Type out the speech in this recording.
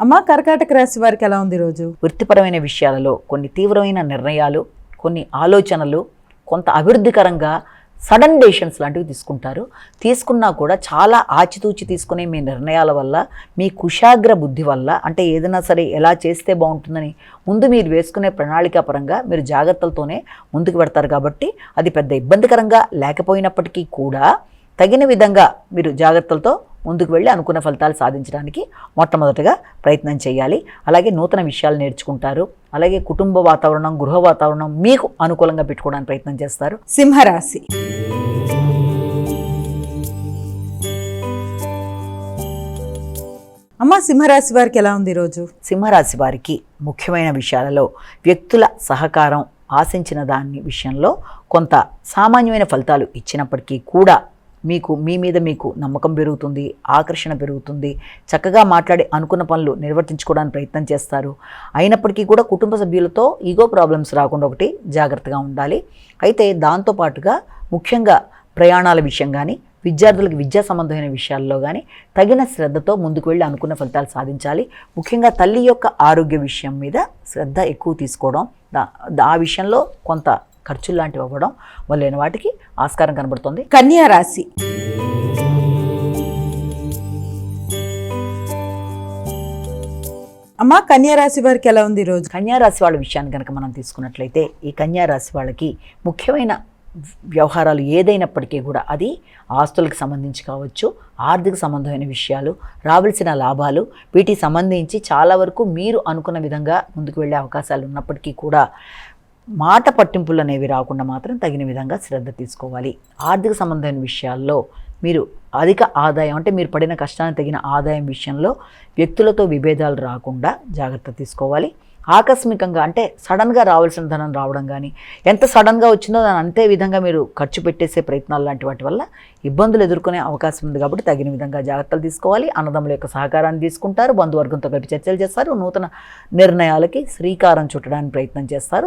అమ్మ కర్కాటక రాశి వారికి ఎలా ఉంది రోజు? వృత్తిపరమైన విషయాలలో కొన్ని తీవ్రమైన నిర్ణయాలు కొన్ని ఆలోచనలు కొంత అభివృద్ధికరంగా సడన్ డెసిషన్స్ లాంటివి తీసుకుంటారు. తీసుకున్నా కూడా చాలా ఆచితూచి తీసుకునే మీ నిర్ణయాల వల్ల మీ కుశాగ్ర బుద్ధి వల్ల అంటే ఏదైనా సరే ఎలా చేస్తే బాగుంటుందని ముందు మీరు వేసుకునే ప్రణాళిక పరంగా మీరు జాగ్రత్తలతోనే ముందుకు పెడతారు కాబట్టి అది పెద్ద ఇబ్బందికరంగా లేకపోయినప్పటికీ కూడా తగిన విధంగా మీరు జాగ్రత్తలతో ముందుకు వెళ్ళి అనుకున్న ఫలితాలు సాధించడానికి మొట్టమొదటగా ప్రయత్నం చేయాలి. అలాగే నూతన విషయాలు నేర్చుకుంటారు. అలాగే కుటుంబ వాతావరణం గృహ వాతావరణం మీకు అనుకూలంగా పెట్టుకోవడానికి ప్రయత్నం చేస్తారు. సింహరాశి. అమ్మ సింహరాశి వారికి ఎలా ఉంది రోజు? సింహరాశి వారికి ముఖ్యమైన విషయాలలో వ్యక్తుల సహకారం ఆశించిన దాని విషయంలో కొంత సామాన్యమైన ఫలితాలు ఇచ్చినప్పటికీ కూడా మీకు మీ మీద మీకు నమ్మకం పెరుగుతుంది ఆకర్షణ పెరుగుతుంది. చక్కగా మాట్లాడి అనుకున్న పనులు నిర్వర్తించుకోవడానికి ప్రయత్నం చేస్తారు. అయినప్పటికీ కూడా కుటుంబ సభ్యులతో ఈగో ప్రాబ్లమ్స్ రాకుండా ఒకటి జాగ్రత్తగా ఉండాలి. అయితే దాంతోపాటుగా ముఖ్యంగా ప్రయాణాల విషయం కానీ విద్యార్థులకు విద్యా సంబంధమైన విషయాల్లో కానీ తగిన శ్రద్ధతో ముందుకు వెళ్ళి అనుకున్న ఫలితాలు సాధించాలి. ముఖ్యంగా తల్లి యొక్క ఆరోగ్య విషయం మీద శ్రద్ధ ఎక్కువ తీసుకోవడం ఆ విషయంలో కొంత ఖర్చులు లాంటివి అవ్వడం మొదలైన వాటికి ఆస్కారం కనబడుతుంది. కన్యా రాశి. అమ్మ కన్యా రాశి వారికి ఎలా ఉంది రోజు? కన్యా రాశి వాళ్ళ విషయాన్ని కనుక మనం తీసుకున్నట్లయితే ఈ కన్యా రాశి వాళ్ళకి ముఖ్యమైన వ్యవహారాలు ఏదైనప్పటికీ కూడా అది ఆస్తులకు సంబంధించి కావచ్చు ఆర్థిక సంబంధమైన విషయాలు రావాల్సిన లాభాలు వీటికి సంబంధించి చాలా వరకు మీరు అనుకున్న విధంగా ముందుకు వెళ్ళే అవకాశాలు ఉన్నప్పటికీ కూడా మాట పట్టింపులు అనేవి రాకుండా మాత్రం తగిన విధంగా శ్రద్ధ తీసుకోవాలి. ఆర్థిక సంబంధమైన విషయాల్లో మీరు అధిక ఆదాయం అంటే మీరు పడిన కష్టానికి తగిన ఆదాయం విషయంలో వ్యక్తులతో విభేదాలు రాకుండా జాగ్రత్త తీసుకోవాలి. ఆకస్మికంగా అంటే సడన్గా రావాల్సిన ధనం రావడం కానీ ఎంత సడన్గా వచ్చిందో దాని అంతే విధంగా మీరు ఖర్చు పెట్టేసే ప్రయత్నాలు లాంటి వాటి వల్ల ఇబ్బందులు ఎదుర్కొనే అవకాశం ఉంది కాబట్టి తగిన విధంగా జాగ్రత్తలు తీసుకోవాలి. అన్నదమ్ముల యొక్క సహకారాన్ని తీసుకుంటారు. బంధువర్గంతో కలిపి చర్చలు చేస్తారు. నూతన నిర్ణయాలకి శ్రీకారం చుట్టడానికి ప్రయత్నం చేస్తారు.